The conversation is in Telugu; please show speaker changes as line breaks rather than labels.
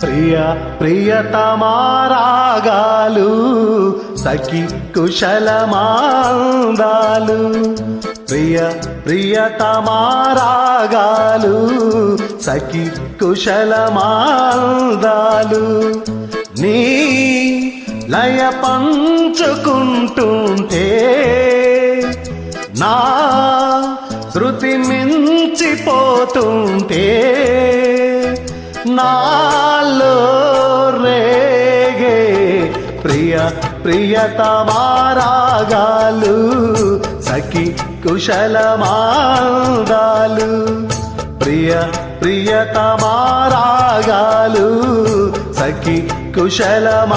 ప్రియ ప్రియతమారాగాలు సఖి కుశలమాందాలు ప్రియ ప్రియతమారాగాలు సఖి కుశలమాందాలు నీ లయ పంచుకుంటూ నా శృతి మించిపోతుంటే నాలో రేగే ప్రియ ప్రియతమారాగాలు సఖి కుశలమాందాలు ప్రియ ప్రియతమారాగాలు సఖి కుశలమాందాలు